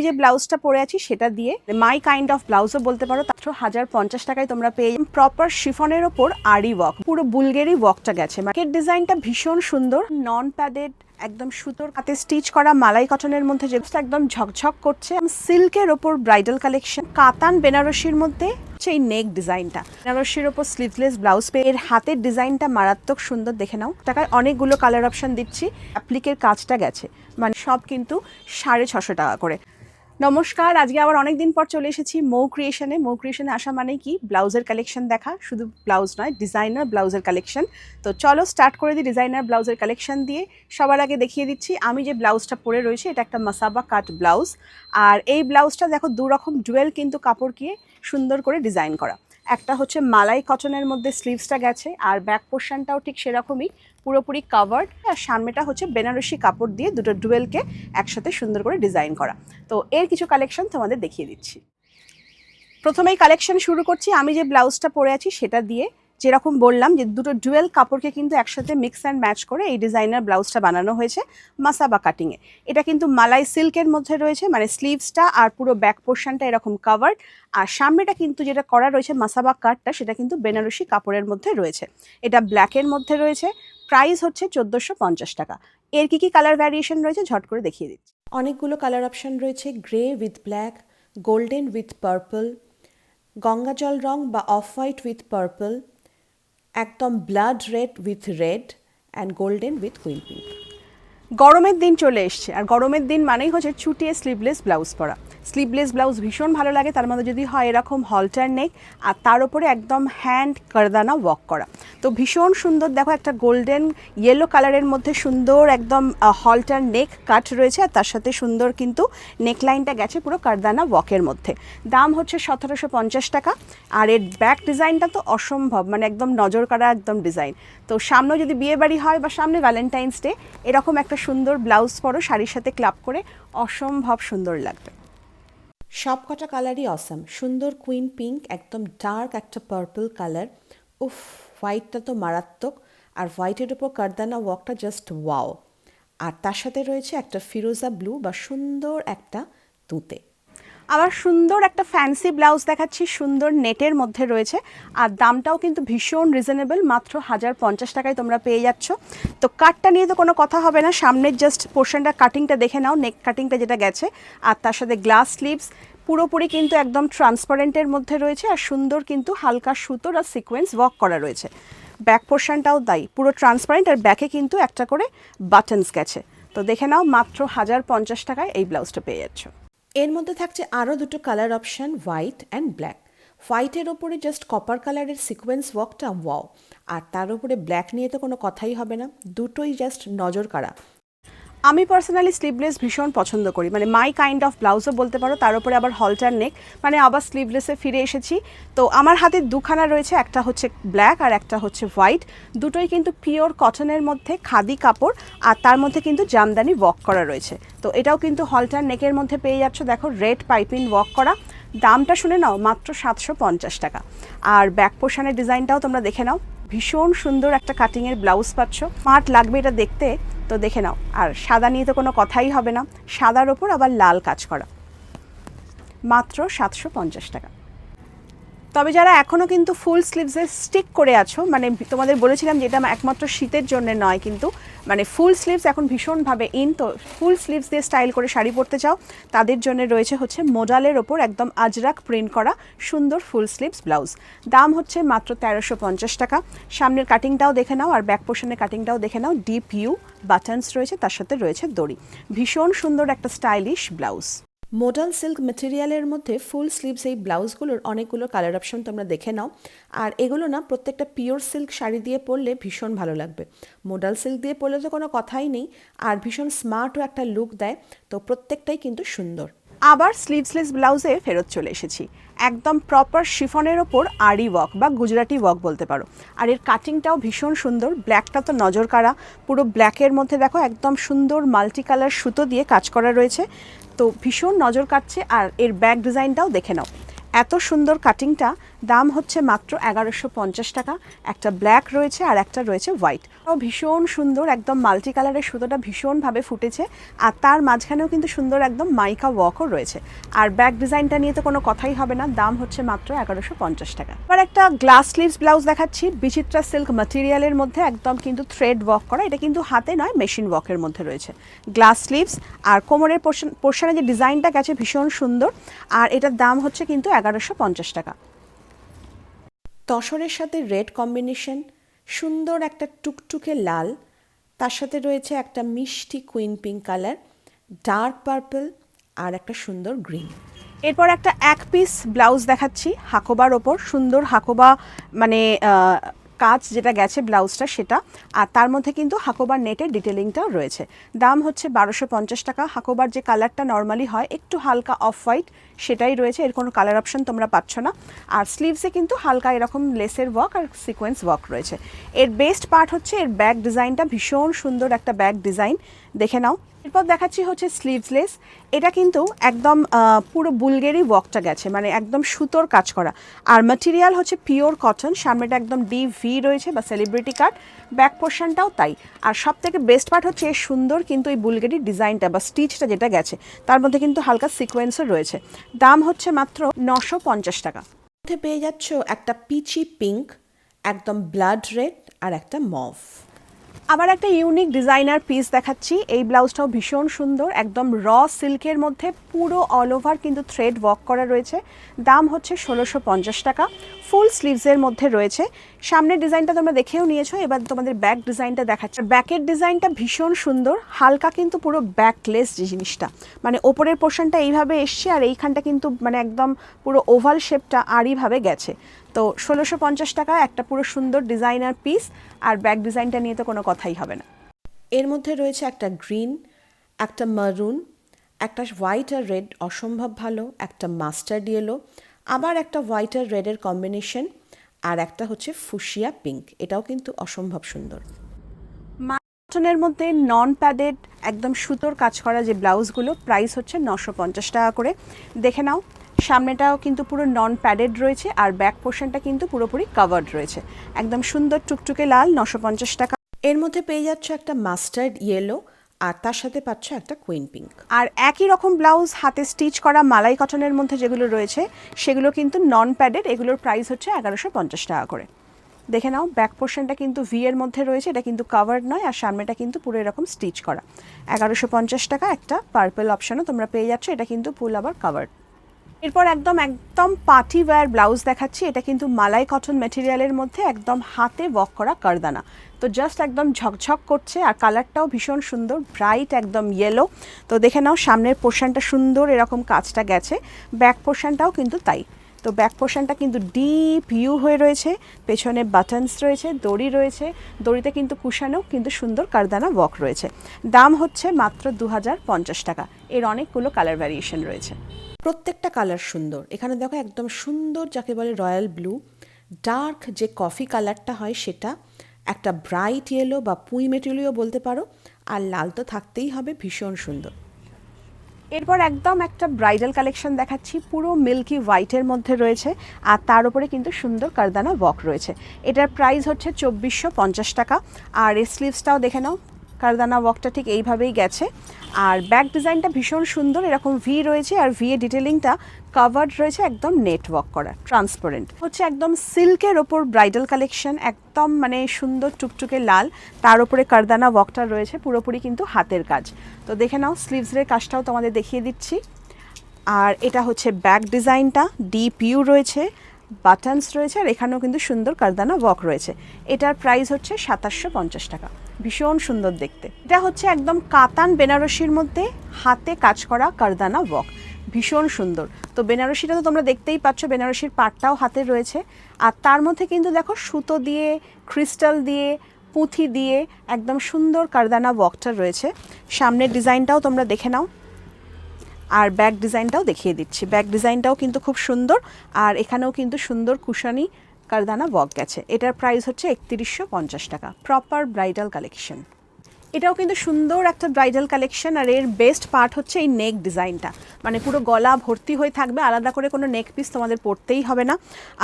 এই যে ব্লাউজটা পরে আছি সেটা দিয়ে মাই কাইন্ড অফ ব্লাউজও বলতে পারো মাত্র হাজার পঞ্চাশ টাকায় তোমরা পেয়ে প্রপার শিফনের ওপর আরি ওয়াক পুরো বুলগেরি ওয়ার্কটা গেছে। মার্কেট ডিজাইনটা ভীষণ সুন্দর নন প্যাডেড একদম সুতোর হাতে স্টিচ করা মালাই কটনের মধ্যে যেটা একদম ঝকঝক করছে। সিল্কের ওপর ব্রাইডাল কালেকশন কাতান বেনারসির মধ্যে এই নেক ডিজাইনটা বেনারসির ওপর স্লিভলেস ব্লাউজ পেয়ে এর হাতের ডিজাইনটা মারাত্মক সুন্দর, দেখে নাও। টাকায় অনেকগুলো কালার অপশন দিচ্ছি অ্যাপ্লিকের কাজটা গেছে। মানে সব কিন্তু সাড়ে ছশো টাকা করে। নমস্কার, আজকে আবার অনেক দিন পর চলে এসেছি মৌ ক্রিয়েশনে মৌ ক্রিয়েশনে আসা মানে কি? ব্লাউজের কালেকশন দেখা। শুধু ব্লাউজ নয় ডিজাইনার ব্লাউজের কালেকশন তো চলো স্টার্ট করে দিই ডিজাইনার ব্লাউজের কালেকশন দিয়ে। সবার আগে দেখিয়ে দিচ্ছি, আমি যে ব্লাউজটা পরে রয়েছে, এটা একটা মাসাবা কাট ব্লাউজ আর এই ব্লাউজটা দেখো দু রকম জুয়েল কিন্তু কাপড় দিয়ে সুন্দর করে ডিজাইন করা। একটা হচ্ছে মালাই কটনের মধ্যে স্লিভসটা গেছে, আর ব্যাক পোর্শনটাও ঠিক সেরকমই। পুরোপুরি কাভার্ড আর সামনেটা হচ্ছে বেনারসি কাপড় দিয়ে দুটো ডুয়েলকে একসাথে সুন্দর করে ডিজাইন করা। তো এর কিছু কালেকশন তোমাদের দেখিয়ে দিচ্ছি। প্রথমেই কালেকশন শুরু করছি, আমি যে ব্লাউজটা পরে আছি সেটা দিয়ে যেরকম বললাম যে দুটো ডুয়েল কাপড়কে কিন্তু একসাথে মিক্স অ্যান্ড ম্যাচ করে এই ডিজাইনার ব্লাউজটা বানানো হয়েছে মাসাবা কাটিংয়ে এটা কিন্তু মালাই সিল্কের মধ্যে রয়েছে মানে স্লিভসটা আর পুরো ব্যাক পোর্শনটা এরকম কাভার্ড আর সামনেটা কিন্তু যেটা করা রয়েছে মাসাবা কাটটা সেটা কিন্তু বেনারসি কাপড়ের মধ্যে রয়েছে। এটা ব্ল্যাকের মধ্যে রয়েছে প্রাইস হচ্ছে চোদ্দোশো পঞ্চাশ টাকা। এর কী কী কালার ভ্যারিয়েশন রয়েছে ঝট করে দেখিয়ে দিচ্ছি। অনেকগুলো কালার অপশান রয়েছে grey with black golden with purple গঙ্গাজল রং বা অফ হোয়াইট উইথ পার্পল একদম blood red with red and golden with queen pink গরমের দিন চলে এসছে। আর গরমের দিন মানেই হচ্ছে ছুটিয়ে স্লিভলেস ব্লাউজ পরা। স্লিভলেস ব্লাউজ ভীষণ ভালো লাগে, তার মধ্যে যদি হয় এরকম হলটার নেক আর তার উপরে একদম হ্যান্ড কারদানা ওয়াক করা। তো ভীষণ সুন্দর, দেখো একটা গোল্ডেন ইয়েলো কালারের মধ্যে সুন্দর একদম হলটার নেক কাট রয়েছে, আর তার সাথে সুন্দর কিন্তু নেকলাইনটা গেছে পুরো কারদানা ওয়াকের মধ্যে। দাম হচ্ছে সতেরোশো পঞ্চাশ টাকা, আর এর ব্যাক ডিজাইনটা তো অসম্ভব মানে একদম নজর কাড়া একদম ডিজাইন তো সামনে যদি বিয়ে বাড়ি হয় বা সামনে ভ্যালেন্টাইন্স ডে এরকম একটা সুন্দর ব্লাউজ পরো, শাড়ির সাথে ক্লাব করে, অসম্ভব সুন্দর লাগবে। সব কটা কালারই অসাম সুন্দর কুইন পিঙ্ক একদম ডার্ক একটা পার্পল কালার উফ হোয়াইটটা তো মারাত্মক। আর হোয়াইটের উপর কারদানা ওয়াকটা জাস্ট ওয়াও আর তার সাথে রয়েছে একটা ফিরোজা ব্লু বা সুন্দর একটা তুঁতে। আবার সুন্দর একটা ফ্যান্সি ব্লাউজ দেখাচ্ছি, সুন্দর নেটের মধ্যে রয়েছে। আর দামটাও কিন্তু ভীষণ রিজনেবল মাত্র হাজার পঞ্চাশ টাকায় তোমরা পেয়ে যাচ্ছ। তো কাটটা নিয়ে তো কোনো কথা হবে না, সামনের জাস্ট পোর্শনটা কাটিংটা দেখে নাও নেক কাটিংটা যেটা গেছে। আর তার সাথে গ্লাস স্লিভস পুরোপুরি কিন্তু একদম ট্রান্সপারেন্টের মধ্যে রয়েছে, আর সুন্দর কিন্তু হালকা সুতোর আর সিকোয়েন্স ওয়াক করা রয়েছে। ব্যাক পোর্শনটাও তাই, পুরো ট্রান্সপারেন্ট আর ব্যাকে কিন্তু একটা করে বাটনস গেছে। তো দেখে নাও, মাত্র হাজার পঞ্চাশ টাকায় এই ব্লাউজটা পেয়ে যাচ্ছ। এর মধ্যে থাকছে আরও দুটো colour option white and black হোয়াইটের ওপরে জাস্ট কপার কালারের সিকোয়েন্স ওয়ার্কটা ওয়াও আর তার উপরে ব্ল্যাক নিয়ে তো কোনো কথাই হবে না। দুটোই জাস্ট নজর কাড়া। আমি পার্সোনালি স্লিভলেস ভীষণ পছন্দ করি। মানে মাই কাইন্ড অফ ব্লাউজও বলতে পারো, তার উপরে আবার হলটার নেক মানে আবার স্লিভলেসে ফিরে এসেছি। তো আমার হাতে দুখানা রয়েছে, একটা হচ্ছে ব্ল্যাক আর একটা হচ্ছে হোয়াইট দুটোই কিন্তু পিওর কটনের মধ্যে খাদি কাপড়, আর তার মধ্যে কিন্তু জামদানি ওয়াক করা রয়েছে। তো এটাও কিন্তু হলটার নেকের মধ্যে পেয়ে যাচ্ছ। দেখো রেড পাইপিং ওয়াক করা। দামটা শুনে নাও, মাত্র সাতশো পঞ্চাশ টাকা। আর ব্যাক পোর্শনের ডিজাইনটাও তোমরা দেখে নাও। ভীষণ সুন্দর একটা কাটিংয়ের ব্লাউজ পাচ্ছ। মাঠ লাগবে এটা দেখতে। তো দেখে নাও। আর সাদা নিয়ে তো কোনো কথাই হবে না। সাদার ওপর আবার লাল কাজ করা। মাত্র সাতশো পঞ্চাশ টাকা। তবে যারা এখনও কিন্তু ফুল স্লিভসে স্টিক করে আছো মানে তোমাদের বলেছিলাম যে এটা একমাত্র শীতের জন্য নয়, কিন্তু মানে ফুল স্লিভস এখন ভীষণভাবে ইন তো ফুল স্লিভস দিয়ে স্টাইল করে শাড়ি পরতে চাও, তাদের জন্য রয়েছে হচ্ছে মোডালের ওপর একদম আজরাক প্রিন্ট করা সুন্দর ফুল স্লিভস ব্লাউজ দাম হচ্ছে মাত্র তেরোশো পঞ্চাশ টাকা। সামনের কাটিংটাও দেখে নাও, আর ব্যাক পোর্শনের কাটিংটাও দেখে নাও। ডিপ ইউ বাটনস রয়েছে, তার সাথে রয়েছে দড়ি। ভীষণ সুন্দর একটা স্টাইলিশ ব্লাউজ মোডাল সিল্ক মেটেরিয়ালের মধ্যে ফুল স্লিভস এই ব্লাউজগুলোর অনেকগুলো কালার অপশন তোমরা দেখে নাও। আর এগুলো না প্রত্যেকটা পিওর সিল্ক শাড়ি দিয়ে পরলে ভীষণ ভালো লাগবে। মোডাল সিল্ক দিয়ে পরলে তো কোনো কথাই নেই, আর ভীষণ স্মার্টও একটা লুক দেয়, তো প্রত্যেকটাই কিন্তু সুন্দর। আবার স্লিভসলেস ব্লাউজে ফেরত চলে এসেছি। একদম প্রপার শিফনের ওপর আরি ওয়াক বা গুজরাটি ওয়াক বলতে পারো। আর এর কাটিংটাও ভীষণ সুন্দর ব্ল্যাকটা তো নজর কাড়া। পুরো ব্ল্যাকের মধ্যে দেখো একদম সুন্দর মাল্টি কালার সুতো দিয়ে কাজ করা রয়েছে। তো ভীষণ নজর কাটছে আর এর ব্যাক ডিজাইনটাও দেখে নাও। এত সুন্দর কাটিংটা দাম হচ্ছে মাত্র এগারোশো পঞ্চাশ টাকা। একটা ব্ল্যাক রয়েছে আর একটা রয়েছে হোয়াইট ও ভীষণ সুন্দর, একদম মাল্টি কালারের সুতোটা ভীষণভাবে ফুটেছে। আর তার মাঝখানেও কিন্তু সুন্দর একদম মাইকা ওয়াকও রয়েছে। আর ব্যাক ডিজাইনটা নিয়ে তো কোনো কথাই হবে না, দাম হচ্ছে মাত্র এগারোশো পঞ্চাশ টাকা। এবার একটা গ্লাস স্লিভস ব্লাউজ দেখাচ্ছি, বিচিত্রা সিল্ক ম্যাটেরিয়ালের মধ্যে একদম কিন্তু থ্রেড ওয়ার্ক করা। এটা কিন্তু হাতে নয় মেশিন ওয়াকের মধ্যে রয়েছে। গ্লাস স্লিভস আর কোমরের পোর্শন পোর্শনে যে ডিজাইনটা গেছে ভীষণ সুন্দর। আর এটার দাম হচ্ছে কিন্তু এগারোশো পঞ্চাশ টাকা। তসরের সাথে রেড কম্বিনেশন সুন্দর একটা টুকটুকে লাল তার সাথে রয়েছে একটা মিষ্টি queen pink colour dark purple আর একটা সুন্দর গ্রিন। এরপর একটা এক পিস ব্লাউজ দেখাচ্ছি হাকোবার ওপর সুন্দর হাকোবা মানে কাজ যেটা গেছে, ব্লাউজটা সেটা। আর তার মধ্যে কিন্তু হাকোবার নেটের ডিটেলিংটাও রয়েছে। দাম হচ্ছে বারোশো পঞ্চাশ টাকা। হাকোবার যে কালারটা নর্মালি হয়, একটু হালকা অফ হোয়াইট সেটাই রয়েছে। এর কোনো কালার অপশন তোমরা পাচ্ছ না। আর স্লিভসে কিন্তু হালকা এরকম লেসের ওয়ার্ক আর সিকোয়েন্স ওয়ার্ক রয়েছে। এর বেস্ট পার্ট হচ্ছে, এর ব্যাক ডিজাইনটা ভীষণ সুন্দর একটা ব্যাক ডিজাইন দেখে নাও। এরপর দেখাচ্ছি হচ্ছে স্লিভসলেস এটা কিন্তু একদম পুরো বুলগেরি ওয়ার্কটা গেছে মানে একদম সুতোর কাজ করা। আর ম্যাটেরিয়াল হচ্ছে পিওর কটন সামনেটা একদম ডি ভি রয়েছে বা সেলিব্রিটি কাট ব্যাক পোর্শনটাও তাই। আর সব থেকে বেস্ট পার্ট হচ্ছে এর সুন্দর কিন্তু এই বুলগেরি ডিজাইনটা বা স্টিচটা যেটা গেছে, তার মধ্যে কিন্তু হালকা সিকোয়েন্সও রয়েছে। দাম হচ্ছে মাত্র নশো পঞ্চাশ টাকা। মধ্যে পেয়ে যাচ্ছ একটা পিচি পিঙ্ক একদম ব্লাড রেড আর একটা মভ আবার একটা ইউনিক ডিজাইনার পিস দেখাচ্ছি। এই ব্লাউজটাও ভীষণ সুন্দর, একদম র সিল্কের মধ্যে পুরো অল ওভার কিন্তু থ্রেড ওয়ার্ক করা রয়েছে। দাম হচ্ছে ষোলোশো টাকা। ফুল স্লিভসের মধ্যে রয়েছে। সামনের ডিজাইনটা তোমরা দেখেও নিয়েছো, এবার তোমাদের ব্যাক ডিজাইনটা দেখাচ্ছে। ব্যাকের ডিজাইনটা ভীষণ সুন্দর, হালকা কিন্তু পুরো ব্যাকলেস যে জিনিসটা। মানে ওপরের পোর্শনটা এইভাবে এসছে আর এইখানটা কিন্তু মানে একদম পুরো ওভাল শেপটা আড়িভাবে গেছে। তো ষোলোশো পঞ্চাশ টাকা একটা পুরো সুন্দর ডিজাইনার পিস আর ব্যাক ডিজাইনটা নিয়ে তো কোনো কথাই হবে না। এর মধ্যে রয়েছে একটা গ্রিন একটা মারুন একটা হোয়াইট আর রেড অসম্ভব ভালো, একটা মাস্টার্ড ইয়েলো আবার একটা হোয়াইট আর রেডের কম্বিনেশন আর একটা হচ্ছে ফুসিয়া পিঙ্ক এটাও কিন্তু অসম্ভব সুন্দর। কটনের মধ্যে নন প্যাডেড একদম সুতোর কাজ করা যে ব্লাউজগুলো প্রাইস হচ্ছে নশো পঞ্চাশ টাকা করে। দেখে নাও সামনেটাও কিন্তু পুরো নন প্যাডেড রয়েছে আর ব্যাক পোর্শনটা কিন্তু পুরোপুরি কাভার্ড রয়েছে। একদম সুন্দর টুকটুকে লাল নশো পঞ্চাশ টাকা। এর মধ্যে পেয়ে যাচ্ছ একটা মাস্টার্ড ইয়েলো আর তার সাথে পাচ্ছ একটা কুইন পিঙ্ক আর একই রকম ব্লাউজ হাতে স্টিচ করা মালাই কটনের মধ্যে যেগুলো রয়েছে, সেগুলো কিন্তু নন প্যাডেড এগুলোর প্রাইস হচ্ছে এগারোশো পঞ্চাশ টাকা করে। দেখে নাও ব্যাক পোর্শনটা কিন্তু ভি এর মধ্যে রয়েছে, এটা কিন্তু কাভার্ড নয়, আর সামনেটা কিন্তু পুরো এরকম স্টিচ করা। এগারোশো পঞ্চাশ টাকা একটা পার্পল অপশনও তোমরা পেয়ে যাচ্ছ, এটা কিন্তু ফুল আবার কাভার্ড এরপর একদম একদম পার্টি ওয়্যার ব্লাউজ দেখাচ্ছি। এটা কিন্তু মালাই কটন মেটেরিয়ালের মধ্যে একদম হাতে ওয়াক করা কারদানা। তো জাস্ট একদম ঝকঝক করছে আর কালারটাও ভীষণ সুন্দর ব্রাইট একদম ইয়েলো তো দেখে নাও, সামনের পোর্শনটা সুন্দর এরকম কাজটা গেছে। ব্যাক পোর্শনটাও কিন্তু তাই। তো ব্যাক পোর্শনটা কিন্তু ডিপ ইউ হয়ে রয়েছে। পেছনে বাটনস রয়েছে, দড়ি রয়েছে। দড়িতে কিন্তু কুশানেও কিন্তু সুন্দর কারদানা ওয়াক রয়েছে। দাম হচ্ছে মাত্র দু হাজার পঞ্চাশ টাকা। এর অনেকগুলো কালার ভ্যারিয়েশন রয়েছে। প্রত্যেকটা কালার সুন্দর। এখানে দেখো একদম সুন্দর যাকে বলে রয়্যাল ব্লু। ডার্ক যে কফি কালারটা হয় সেটা, একটা ব্রাইট ইয়েলো বা পুঁই মেটেরিয়ালও বলতে পারো, আর লাল তো থাকতেই হবে, ভীষণ সুন্দর। এরপর একদম একটা ব্রাইডাল কালেকশন দেখাচ্ছি, পুরো মিল্কি হোয়াইটের মধ্যে রয়েছে, আর তার উপরে কিন্তু সুন্দর কারদানা ওয়াক রয়েছে। এটার প্রাইস হচ্ছে চব্বিশশো পঞ্চাশ টাকা, আর এই স্লিভসটাও দেখে নাও কারদানা ওয়াকটা ঠিক এইভাবেই গেছে। আর ব্যাক ডিজাইনটা ভীষণ সুন্দর, এরকম ভি রয়েছে আর ভি এ ডিটেলিংটা কাভার্ড রয়েছে একদম নেট ওয়ার্ক করা ট্রান্সপারেন্ট হচ্ছে একদম সিল্কের ওপর ব্রাইডাল কালেকশন একদম মানে সুন্দর টুকটুকে লাল, তার উপরে কারদানা ওয়াকটা রয়েছে, পুরোপুরি কিন্তু হাতের কাজ। তো দেখে নাও স্লিভসের কাজটাও তোমাদের দেখিয়ে দিচ্ছি। আর এটা হচ্ছে ব্যাক ডিজাইনটা ডিপ ইউ রয়েছে বাটনস রয়েছে, আর এখানেও কিন্তু সুন্দর কারদানা ওয়াক রয়েছে। এটার প্রাইস হচ্ছে সাতাশশো পঞ্চাশ টাকা। ভীষণ সুন্দর দেখতে। এটা হচ্ছে একদম কাতান বেনারসির মধ্যে হাতে কাজ করা কারদানা ওয়াক ভীষণ সুন্দর। তো বেনারসিটা তো তোমরা দেখতেই পাচ্ছ, বেনারসির পাটটাও হাতে রয়েছে। আর তার মধ্যে কিন্তু দেখো সুতো দিয়ে, ক্রিস্টাল দিয়ে, পুঁথি দিয়ে একদম সুন্দর কারদানা ওয়াকটা রয়েছে। সামনের ডিজাইনটাও তোমরা দেখে নাও। আর ব্যাক ডিজাইনটাও দেখিয়ে দিচ্ছি। ব্যাক ডিজাইনটাও কিন্তু খুব সুন্দর। আর এখানেও কিন্তু সুন্দর কুশানি কারদানা বক গেছে। এটার প্রাইস হচ্ছে একত্রিশশো পঞ্চাশ টাকা। প্রপার ব্রাইডাল কালেকশন এটাও কিন্তু সুন্দর একটা ব্রাইডাল কালেকশন আর এর বেস্ট পার্ট হচ্ছে এই নেক ডিজাইনটা মানে পুরো গলা ভর্তি হয়ে থাকবে, আলাদা করে কোনো নেক পিস তোমাদের পরতেই হবে না।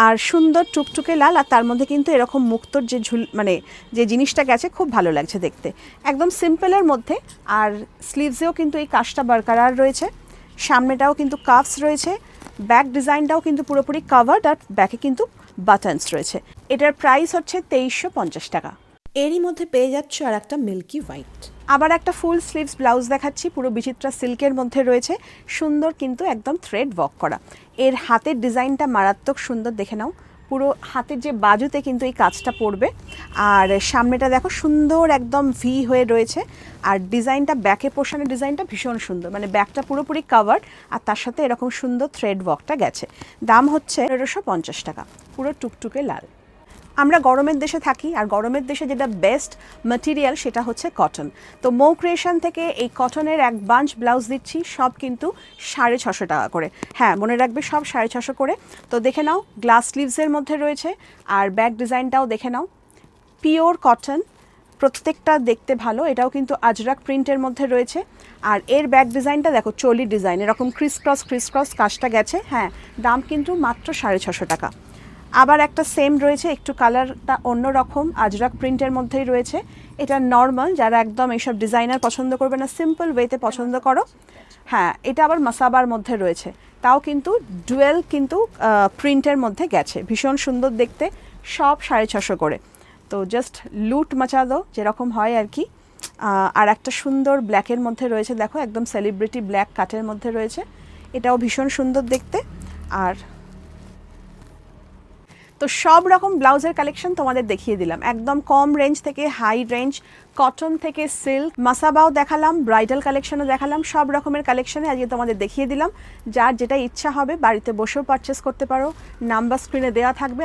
আর সুন্দর টুকটুকে লাল আর তার মধ্যে কিন্তু এরকম মুক্তোর যে ঝুল মানে যে জিনিসটা গেছে, খুব ভালো লাগছে দেখতে। একদম সিম্পলের মধ্যে, আর স্লিভসেও কিন্তু এই কাজটা বারকারার রয়েছে। সামনেটাও কিন্তু কাফস রয়েছে। ব্যাক ডিজাইনটাও কিন্তু পুরোপুরি কাভার্ড আর ব্যাকে কিন্তু বাটনস রয়েছে। এটার প্রাইস হচ্ছে তেইশশো পঞ্চাশ টাকা। এরই মধ্যে পেয়ে যাচ্ছ আর একটা মিল্কি হোয়াইট আবার একটা ফুল স্লিভস ব্লাউজ দেখাচ্ছি পুরো বিচিত্রা সিল্কের মধ্যে রয়েছে। সুন্দর কিন্তু একদম থ্রেড ওয়াক করা। এর হাতের ডিজাইনটা মারাত্মক সুন্দর দেখে নাও। পুরো হাতের যে বাজুতে কিন্তু এই কাজটা পড়বে। আর সামনেটা দেখো সুন্দর একদম ভি হয়ে রয়েছে। আর ডিজাইনটা ব্যাকে পোষণের ডিজাইনটা ভীষণ সুন্দর। মানে ব্যাকটা পুরোপুরি কাভার আর তার সাথে এরকম সুন্দর থ্রেড ওয়ার্কটা গেছে। দাম হচ্ছে পনেরোশো পঞ্চাশ টাকা। পুরো টুকটুকে লাল। আমরা গরমের দেশে থাকি আর গরমের দেশে যেটা বেস্ট ম্যাটেরিয়াল সেটা হচ্ছে কটন তো মৌ ক্রিয়েশন থেকে এই কটনের এক বাঞ্চ ব্লাউজ দিচ্ছি, সব কিন্তু সাড়ে ছশো টাকা করে। হ্যাঁ মনে রাখবে সব সাড়ে ছশো করে। তো দেখে নাও গ্লাস স্লিভসের মধ্যে রয়েছে আর ব্যাক ডিজাইনটাও দেখে নাও। পিওর কটন প্রত্যেকটা দেখতে ভালো, এটাও কিন্তু আজরাক প্রিন্টের মধ্যে রয়েছে। আর এর ব্যাক ডিজাইনটা দেখো, চলি ডিজাইন এরকম ক্রিস ক্রস ক্রিস ক্রস কাজটা গেছে। হ্যাঁ দাম কিন্তু মাত্র সাড়ে ছশো টাকা। আবার একটা সেম রয়েছে, একটু কালারটা অন্য রকম আজরাক প্রিন্টের মধ্যেই রয়েছে। এটা নর্মাল যারা একদম এইসব ডিজাইনার পছন্দ করবে না সিম্পল ওয়েতে পছন্দ করো। হ্যাঁ এটা আবার মাসাবার মধ্যে রয়েছে। তাও কিন্তু ডুয়েল কিন্তু প্রিন্টের মধ্যে গেছে। ভীষণ সুন্দর দেখতে, সব সাড়ে ছশো করে। তো জাস্ট লুট মাচাদো যেরকম হয় আর কি। আর একটা সুন্দর ব্ল্যাকের মধ্যে রয়েছে, দেখো, একদম সেলিব্রিটি ব্ল্যাক কাটের মধ্যে রয়েছে। এটাও ভীষণ সুন্দর দেখতে। আর তো সব রকম ব্লাউজের কালেকশন তোমাদের দেখিয়ে দিলাম। একদম কম রেঞ্জ থেকে হাই রেঞ্জ কটন থেকে সিল্ক মাসাবাও দেখালাম ব্রাইডাল কালেকশনও দেখালাম, সব রকমের কালেকশনে আজকে তোমাদের দেখিয়ে দিলাম। যার যেটা ইচ্ছা হবে, বাড়িতে বসেও পারচেস করতে পারো। নাম্বার স্ক্রিনে দেওয়া থাকবে।